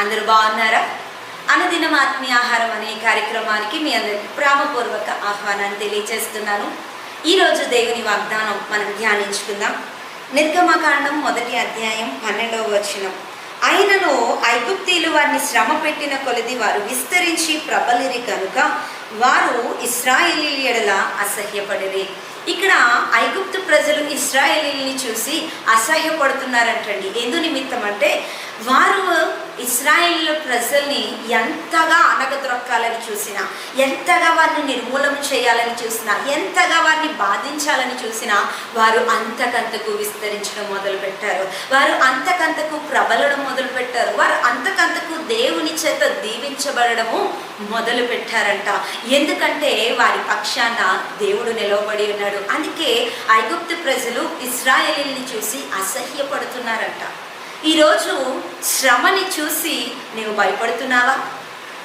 అందరూ బాగున్నారా? అనుదినం ఆత్మీయ ఆహారం అనే కార్యక్రమానికి మీ అందరికి ప్రేమపూర్వక ఆహ్వానాన్ని తెలియజేస్తున్నాను ఈరోజు దేవుని వాగ్దానం మనం ధ్యానించుకుందాం. నిర్గమకాండం మొదటి అధ్యాయం పన్నెండవ వచనం. ఆయనను ఐగుప్తీలు వారిని శ్రమ పెట్టిన కొలది వారు విస్తరించి ప్రబలిరి కనుక వారు ఇస్రాయేలీ అసహ్యపడిరి. ఇక్కడ ఐగుప్తు ప్రజలు ఇస్రాయేలీని చూసి అసహ్యపడుతున్నారంటండి. ఎందు నిమిత్తం అంటే వారు ఇస్రాయేల్ ప్రజల్ని ఎంతగా అనగదొక్కాలని చూసినా ఎంతగా వారిని నిర్మూలన చేయాలని చూసినా ఎంతగా వారిని బాధించాలని చూసినా వారు అంతకంతకు విస్తరించడం మొదలుపెట్టారు. వారు అంతకంతకు ప్రబలడం మొదలుపెట్టారు. వారు అంతకంతకు దేవుని చేత దీవించబడము మొదలు పెట్టారంట ఎందుకంటే వారి పక్షాన దేవుడు నిలవబడి ఉన్నాడు. అందుకే ఐగుప్తు ప్రజలు ఇస్రాయేలీని చూసి అసహ్యపడుతున్నారంట. ఈరోజు శ్రమని చూసి నువ్వు భయపడుతున్నావా?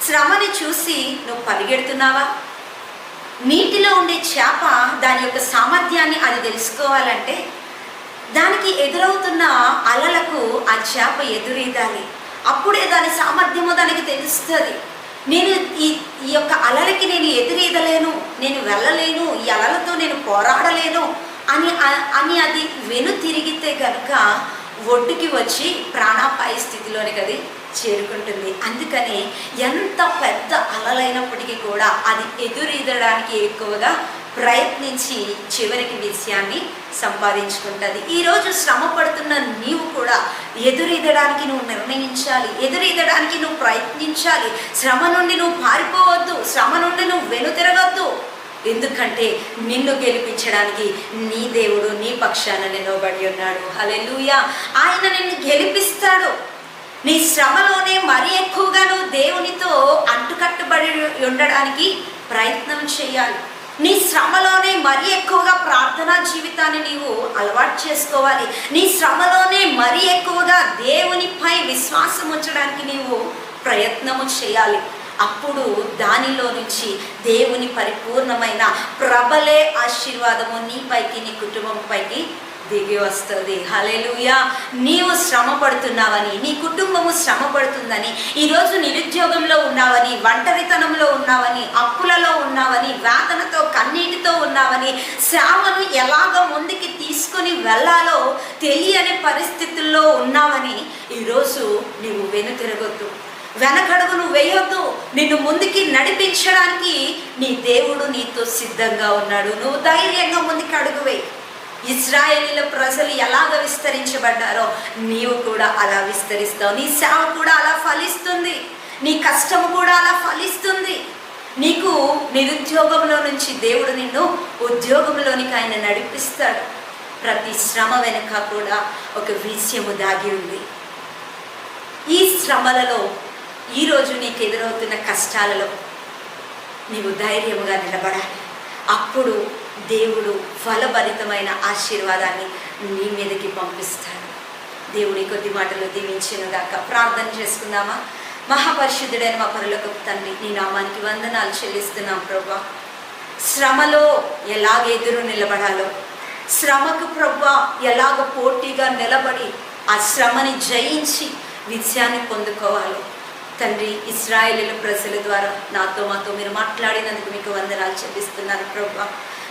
శ్రమని చూసి నువ్వు పరిగెడుతున్నావా? నీటిలో ఉండే చేప దాని యొక్క సామర్థ్యాన్ని అది తెలుసుకోవాలంటే దానికి ఎదురవుతున్న అలలకు ఆ చేప ఎదురీదాలి. అప్పుడే దాని సామర్థ్యము దానికి తెలుస్తుంది. నేను ఈ ఈ యొక్క అలలకి నేను ఎదురీదలేను నేను వెళ్ళలేను ఈ అలలతో నేను పోరాడలేను అని అని అది వెను తిరిగితే కనుక ఒడ్డుకి వచ్చి ప్రాణాపాయ స్థితిలోనికి అది చేరుకుంటుంది. అందుకని ఎంత పెద్ద అలలైనప్పటికీ కూడా అది ఎదురీదడానికి ఎక్కువగా ప్రయత్నించి చివరికి విషయాన్ని సంపాదించుకుంటుంది. ఈరోజు శ్రమ పడుతున్న నీవు కూడా ఎదురీదడానికి నువ్వు నిర్ణయించాలి ఎదురీదడానికి నువ్వు ప్రయత్నించాలి. శ్రమ నుండి నువ్వు పారిపోవద్దు శ్రమ నుండి నువ్వు వెనుతిరగద్దు. ఎందుకంటే నిన్ను గెలిపించడానికి నీ దేవుడు నీ పక్షాన నిలవబడి ఉన్నాడు. హలెలుయా ఆయన నిన్ను గెలిపిస్తాడు. నీ శ్రమలోనే మరీ ఎక్కువగా నువ్వు దేవునితో అంటుకట్టుబడి ఉండడానికి ప్రయత్నం చేయాలి. నీ శ్రమలోనే మరీ ఎక్కువగా ప్రార్థనా జీవితాన్ని నీవు అలవాటు చేసుకోవాలి. నీ శ్రమలోనే మరీ ఎక్కువగా దేవునిపై విశ్వాసం ఉంచడానికి నీవు ప్రయత్నము చేయాలి. అప్పుడు దానిలో నుంచి దేవుని పరిపూర్ణమైన ప్రబలే ఆశీర్వాదము నీపైకి నీ కుటుంబం పైకి దిగి వస్తుంది. హలేలుయా నీవు శ్రమ పడుతున్నావని నీ కుటుంబము శ్రమ పడుతుందని ఈరోజు నిరుద్యోగంలో ఉన్నావని ఒంటరితనంలో ఉన్నావని అప్పులలో ఉన్నావని వేతనతో కన్నీటితో ఉన్నావని శ్రమను ఎలాగ ముందుకి తీసుకొని వెళ్ళాలో తెలియని పరిస్థితుల్లో ఉన్నావని ఈరోజు నీవు వెనుతిరగొద్దు. వెనకడుగు నువ్వు వేయొద్దు. నిన్ను ముందుకి నడిపించడానికి నీ దేవుడు నీతో సిద్ధంగా ఉన్నాడు. నువ్వు ధైర్యంగా ముందుకు అడుగు వేయి ఇస్రాయేలీల ప్రజలు ఎలాగ విస్తరించబడ్డారో నీవు కూడా అలా విస్తరిస్తావు. నీ సేవ కూడా అలా ఫలిస్తుంది. నీ కష్టం కూడా అలా ఫలిస్తుంది. నీకు నిరుద్యోగంలో నుంచి దేవుడు నిన్ను ఉద్యోగంలోనికి ఆయన నడిపిస్తాడు. ప్రతి శ్రమ వెనుక కూడా ఒక విషయము దాగి ఉంది. ఈ శ్రమలలో ఈరోజు నీకు ఎదురవుతున్న కష్టాలలో నీవు ధైర్యముగా నిలబడాలి. అప్పుడు దేవుడు ఫలభరితమైన ఆశీర్వాదాన్ని నీ మీదకి పంపిస్తాడు. దేవుని కొద్ది మాటలు దీవించినగాక ప్రార్థన చేసుకుందామా? మహాపరిశుద్ధుడైన మా పరులకు తండ్రి నీ నామానికి వందనాలు చెల్లిస్తున్నాం ప్రభా. శ్రమలో ఎలాగ ఎదురు నిలబడాలో శ్రమకు ప్రభా ఎలాగ పోటీగా నిలబడి ఆ శ్రమని జయించి విజయాన్ని పొందుకోవాలో తండ్రి ఇస్రాయేలీల ప్రజల ద్వారా నాతో మాతో మీరు మాట్లాడినందుకు మీకు వందనాలు చెల్లిస్తున్నాను ప్రభా.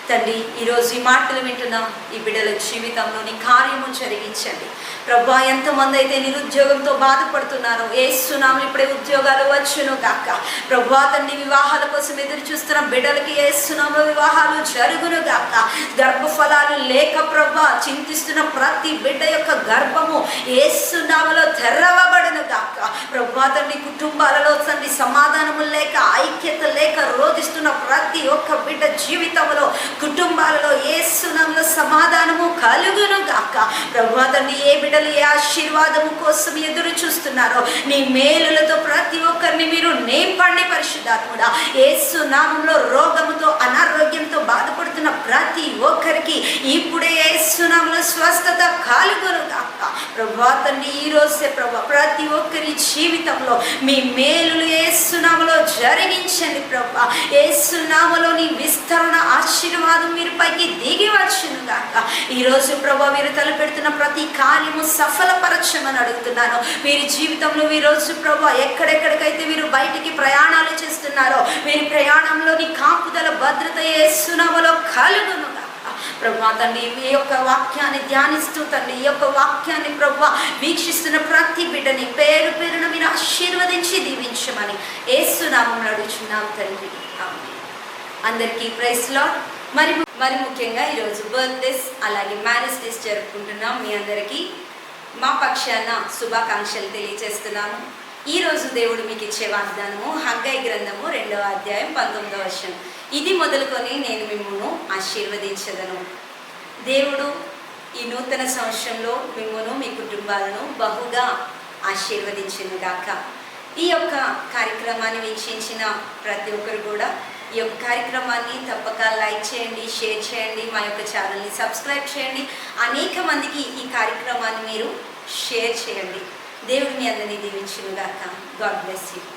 తండ్రి ఈరోజు ఈ మాటలు వింటున్న. ఈ బిడ్డల జీవితంలో నీ కార్యము జరిగించండి. ప్రభా ఎంతమంది అయితే నిరుద్యోగంతో బాధపడుతున్నారో ఏస్తున్నాము ఇప్పుడే ఉద్యోగాలు వచ్చును గాక. ప్రభా తండ్రి వివాహాల కోసం ఎదురు చూస్తున్న బిడ్డలకి ఏస్తున్నాము వివాహాలు జరుగును గాక. గర్భఫలాలు లేక ప్రభా చింతిస్తున్న ప్రతి బిడ్డ యొక్క గర్భము ఏస్తున్నామలో తెరవబడును గాక. ప్రభా తండ్రి కుటుంబాలలో తండ్రి సమాధానము లేక ఐక్యత లేక రోధిస్తున్న ప్రతి ఒక్క బిడ్డ జీవితంలో కుటుంబాలలో ఏ సునంలో సమాధానము కలుగును గాక. ప్రభా తండ్రి ఏ బిడ్డలు ఏ ఆశీర్వాదము కోసం ఎదురు చూస్తున్నారో నీ మేలులతో ప్రతి ఒక్కరిని మీరు నేపండి కూడా ఏ సునామంలో రోగముతో అనారోగ్యంతో బాధపడుతున్న ప్రతి ఒక్కరికి ఇప్పుడే ఏసునామంలో స్వస్థత కలుగును గాక. ప్రభా తండ్రి ఈ ప్రభా ప్రతి ఒక్కరి జీవితంలో మీ మేలులు ఏసునామలో జరిగించండి ప్రభా. ఏసునామలో నీ విస్తరణ ఆశీర్వాదం మీరు పైకి దిగి వచ్చును గాక. ఈరోజు ప్రభా మీరు తలపెడుతున్న ప్రతి కార్యము సఫలపరచమని అడుగుతున్నాను. వీరి జీవితంలో ఈరోజు రోజు ప్రభా ఎక్కడెక్కడికైతే వీరు బయటికి ప్రయాణాలు చేస్తున్నారో వీరి ప్రయాణంలోని కాపుదల భద్రత ఏసునామలో కలుగును. ప్రభా తండ్రి ఈ యొక్క వాక్యాన్ని ధ్యానిస్తూ తండ్రి ఈ యొక్క వాక్యాన్ని ప్రభా వీక్షిస్తున్న ప్రతి బిడ్డని పేరు పేరున మీరు ఆశీర్వదించి దీవించమని ఏసునామం అడుగుచున్నాం తండ్రి అందరికీ ప్రైస్లో మరి మరి ముఖ్యంగా ఈరోజు బర్త్డేస్ అలాగే మ్యారేజ్ డేస్ జరుపుకుంటున్నాం మీ అందరికీ. మా పక్షాన శుభాకాంక్షలు తెలియజేస్తున్నాను. ఈ రోజు దేవుడు మీకు ఇచ్చే వాగ్దానము హగ్గై గ్రంథము రెండవ అధ్యాయం పంతొమ్మిదవ వర్షం ఇది మొదలుకొని నేను మిమ్మల్ని ఆశీర్వదించదను దేవుడు ఈ నూతన సంవత్సరంలో మిమ్మల్ని మీ కుటుంబాలను బహుగా ఆశీర్వదించను గాక. ఈ యొక్క కార్యక్రమాన్ని వీక్షించిన ప్రతి ఒక్కరు కూడా ఈ యొక్క కార్యక్రమాన్ని తప్పక లైక్ చేయండి షేర్ చేయండి మా యొక్క ఛానల్ని సబ్స్క్రైబ్ చేయండి. అనేక మందికి ఈ కార్యక్రమాన్ని మీరు షేర్ చేయండి. దేవుడిని అందరినీ దీవించును గాక. God bless you.